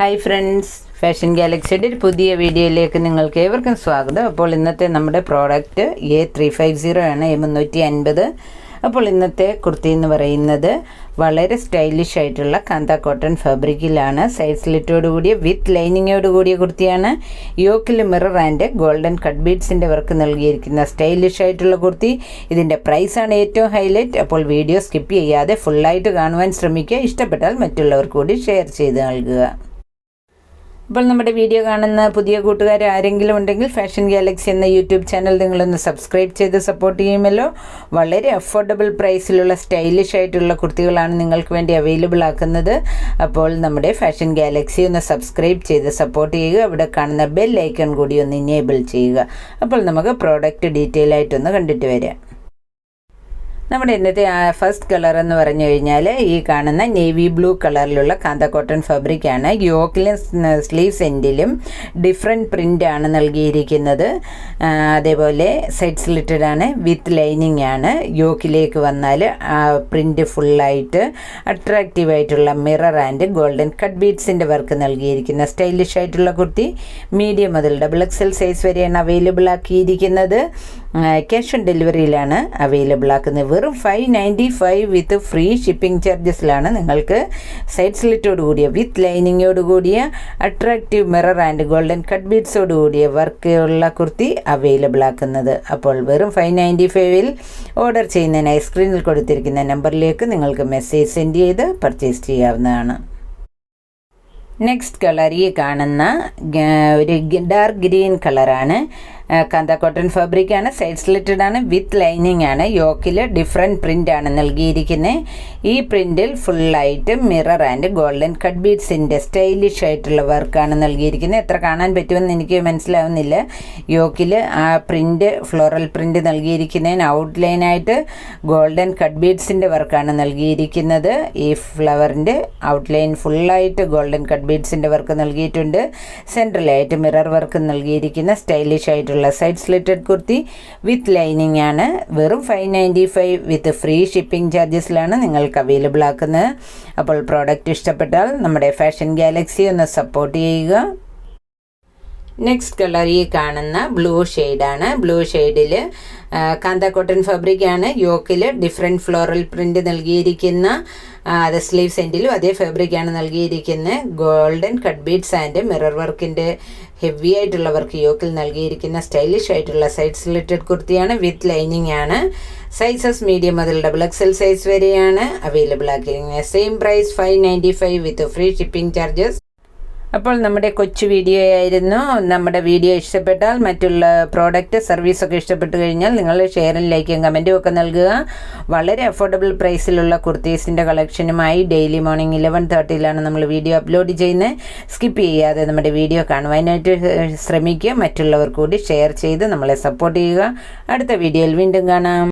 Hi friends fashion ഗാലക്സിയുടെ ഒരു പുതിയ വീഡിയോയിലേക്ക് നിങ്ങൾക്ക് ഏവർക്കും സ്വാഗതം. അപ്പോൾ ഇന്നത്തെ നമ്മുടെ product A three five zero ആണ് എ മുന്നൂറ്റി അൻപത് അപ്പോൾ ഇന്നത്തെ കുർത്തി എന്ന് പറയുന്നത് വളരെ സ്റ്റൈലിഷ് ആയിട്ടുള്ള കാന്ത കോട്ടൺ ഫാബ്രിക്കിലാണ് സൈഡ് സ്ലിറ്റോട് കൂടിയ വിത്ത് ലൈനിങ്ങോട് കൂടിയ കുർത്തിയാണ്. യോക്കിൽ മിറർ ആൻഡ് ഗോൾഡൻ കട്ട് ബീഡ്സിന്റെ വർക്ക് നൽകിയിരിക്കുന്ന സ്റ്റൈലിഷ് ആയിട്ടുള്ള കുർത്തി. ഇതിന്റെ പ്രൈസാണ് ഏറ്റവും ഹൈലൈറ്റ് അപ്പോൾ വീഡിയോ സ്കിപ്പ് ചെയ്യാതെ ഫുള്ളായിട്ട് കാണുവാൻ ശ്രമിക്കുക. ഇഷ്ടപ്പെട്ടാൽ മറ്റുള്ളവർക്ക് കൂടി ഷെയർ ചെയ്ത് നൽകുക. ഇപ്പോൾ നമ്മുടെ വീഡിയോ കാണുന്ന പുതിയ കൂട്ടുകാർ ആരെങ്കിലും ഉണ്ടെങ്കിൽ ഫാഷൻ ഗാലക്സി എന്ന യൂട്യൂബ് ചാനൽ നിങ്ങളൊന്ന് സബ്സ്ക്രൈബ് ചെയ്ത് സപ്പോർട്ട് ചെയ്യുമല്ലോ. വളരെ അഫോർഡബിൾ പ്രൈസിലുള്ള സ്റ്റൈലിഷ് ആയിട്ടുള്ള കുർത്തികളാണ് നിങ്ങൾക്ക് വേണ്ടി അവൈലബിൾ ആക്കുന്നത്. അപ്പോൾ നമ്മുടെ ഫാഷൻ ഗാലക്സി ഒന്ന് സബ്സ്ക്രൈബ് ചെയ്ത് സപ്പോർട്ട് ചെയ്യുക. അവിടെ കാണുന്ന ബെൽ ഐക്കൺ കൂടി ഒന്ന് ഇനേബിൾ ചെയ്യുക. അപ്പോൾ നമുക്ക് പ്രോഡക്റ്റ് ഡീറ്റെയിൽ ആയിട്ടൊന്ന് കണ്ടിട്ട് വരാം. നമ്മുടെ ഇന്നത്തെ ഫസ്റ്റ് കളർ എന്ന് പറഞ്ഞു കഴിഞ്ഞാൽ ഈ കാണുന്ന നേവി ബ്ലൂ കളറിലുള്ള കാന്ത കോട്ടൺ ഫാബ്രിക് ഫാബ്രിക്കാണ് യോക്കിലും സ്ലീവ് എൻഡിലും ഡിഫറെന്റ് പ്രിന്റ് ആണ് നൽകിയിരിക്കുന്നത്. അതേപോലെ സൈഡ് സ്ലിറ്റഡ് ആണ് വിത്ത് ലൈനിങ് ആണ്. യോക്കിലേക്ക് വന്നാൽ പ്രിന്റ് ഫുള്ളായിട്ട് അട്രാക്റ്റീവ് ആയിട്ടുള്ള മിറർ ആൻഡ് ഗോൾഡൻ കട്ട് ബീഡ്സിന്റെ വർക്ക് നൽകിയിരിക്കുന്ന സ്റ്റൈലിഷ് ആയിട്ടുള്ള കുർത്തി. മീഡിയം മുതൽ ഡബിൾ എക്സൽ സൈസ് വരെയാണ് അവൈലബിൾ ആക്കിയിരിക്കുന്നത്. ക്യാഷ് ഓൺ ഡെലിവറിയിലാണ് അവൈലബിൾ ആക്കുന്നത്. വെറും five ninety five with free shipping ചാർജസിലാണ് നിങ്ങൾക്ക് സൈഡ് സ്ലിറ്റോട് കൂടിയ വിത്ത് ലൈനിങ്ങോട് കൂടിയ attractive mirror and golden cut ബീഡ്സോട് കൂടിയ വർക്ക് ഉള്ള കുർത്തി അവൈലബിൾ ആക്കുന്നത്. അപ്പോൾ വെറും ഫൈവ് നയന്റി ഫൈവിൽ ഓർഡർ ചെയ്യുന്നതിനായി സ്ക്രീനിൽ കൊടുത്തിരിക്കുന്ന നമ്പറിലേക്ക് നിങ്ങൾക്ക് മെസ്സേജ് സെൻഡ് ചെയ്ത് പർച്ചേസ് ചെയ്യാവുന്നതാണ്. നെക്സ്റ്റ് കളർ ഈ കാണുന്ന ഒരു ഡാർക്ക് ഗ്രീൻ കളറാണ് കാന്ത കോട്ടൺ ഫാബ്രിക് ആണ് സൈഡ് സ്ലിറ്റഡ് ആണ് വിത്ത് ലൈനിങ് ആണ് യോക്കിൽ ഡിഫറെന്റ് പ്രിന്റ് ആണ് നൽകിയിരിക്കുന്നത് ഈ പ്രിന്റിൽ ഫുള്ളായിട്ട് മിറർ ആൻഡ് ഗോൾഡൻ കട്ട് ബീഡ്സിന്റെ സ്റ്റൈലിഷ് ആയിട്ടുള്ള വർക്കാണ് നൽകിയിരിക്കുന്നത് എത്ര കാണാൻ പറ്റുമെന്ന് എനിക്ക് മനസ്സിലാവുന്നില്ല. യോക്കിൽ ആ പ്രിന്റ് ഫ്ലോറൽ പ്രിന്റ് നൽകിയിരിക്കുന്നതിന് ഔട്ട്ലൈനായിട്ട് ഗോൾഡൻ കട്ട് ബീഡ്സിന്റെ വർക്കാണ് നൽകിയിരിക്കുന്നത്. ഈ ഫ്ലവറിന്റെ ഔട്ട്ലൈൻ ഫുള്ളായിട്ട് ഗോൾഡൻ കട്ട് ബീഡ്സിന്റെ വർക്ക് നൽകിയിട്ടുണ്ട്. സെൻട്രലായിട്ട് മിറർ വർക്ക് നൽകിയിരിക്കുന്ന സ്റ്റൈലിഷ് ആയിട്ടുള്ള side slitted kurti with lining ആണ്. വെറും five ninety five with free shipping ചാർജസിലാണ് നിങ്ങൾക്ക് അവൈലബിൾ ആക്കുന്നത്. അപ്പോൾ പ്രോഡക്റ്റ് ഇഷ്ടപ്പെട്ടാൽ നമ്മുടെ ഫാഷൻ ഗാലക്സി ഒന്ന് സപ്പോർട്ട് ചെയ്യുക. നെക്സ്റ്റ് കളർ ഈ കാണുന്ന ബ്ലൂ ഷെയ്ഡാണ് ബ്ലൂ ഷെയ്ഡിൽ കാന്ത കോട്ടൺ ഫാബ്രിക് ആണ്. യോക്കിൽ ഡിഫറെന്റ് ഫ്ലോറൽ പ്രിന്റ് നൽകിയിരിക്കുന്ന അത് സ്ലീവ് സെന്റിലും അതേ ഫാബ്രിക്കാണ് നൽകിയിരിക്കുന്നത് golden cut beads and mirror വർക്കിന്റെ ഹെവി ആയിട്ടുള്ള വർക്ക് യോക്കിൽ നൽകിയിരിക്കുന്ന സ്റ്റൈലിഷ് ആയിട്ടുള്ള സൈഡ് സ്ലിറ്റഡ് കുർത്തിയാണ് വിത്ത് ലൈനിങ് ആണ്. സൈസസ് മീഡിയം മുതൽ ഡബിൾ എക്സൽ സൈസ് വരെയാണ്. Available ആക്കിയിരിക്കുന്നത് same price five ninety five with free shipping charges അപ്പോൾ നമ്മുടെ കൊച്ചു വീഡിയോ ആയിരുന്നു നമ്മുടെ വീഡിയോ ഇഷ്ടപ്പെട്ടാൽ മറ്റുള്ള പ്രോഡക്റ്റ് സർവീസൊക്കെ ഇഷ്ടപ്പെട്ടു കഴിഞ്ഞാൽ നിങ്ങൾ ഷെയറും ലൈക്കും കമന്റും ഒക്കെ നൽകുക. വളരെ അഫോർഡബിൾ പ്രൈസിലുള്ള കുർത്തീസിന്റെ കളക്ഷനുമായി ഡെയിലി മോർണിംഗ് ഇലവൻ തേർട്ടിയിലാണ് നമ്മൾ വീഡിയോ അപ്ലോഡ് ചെയ്യുന്നത് സ്കിപ്പ് ചെയ്യാതെ നമ്മുടെ വീഡിയോ കാണുവാനായിട്ട് ശ്രമിക്കുക. മറ്റുള്ളവർ കൂടി ഷെയർ ചെയ്ത് നമ്മളെ സപ്പോർട്ട് ചെയ്യുക. അടുത്ത വീഡിയോയിൽ വീണ്ടും കാണാം.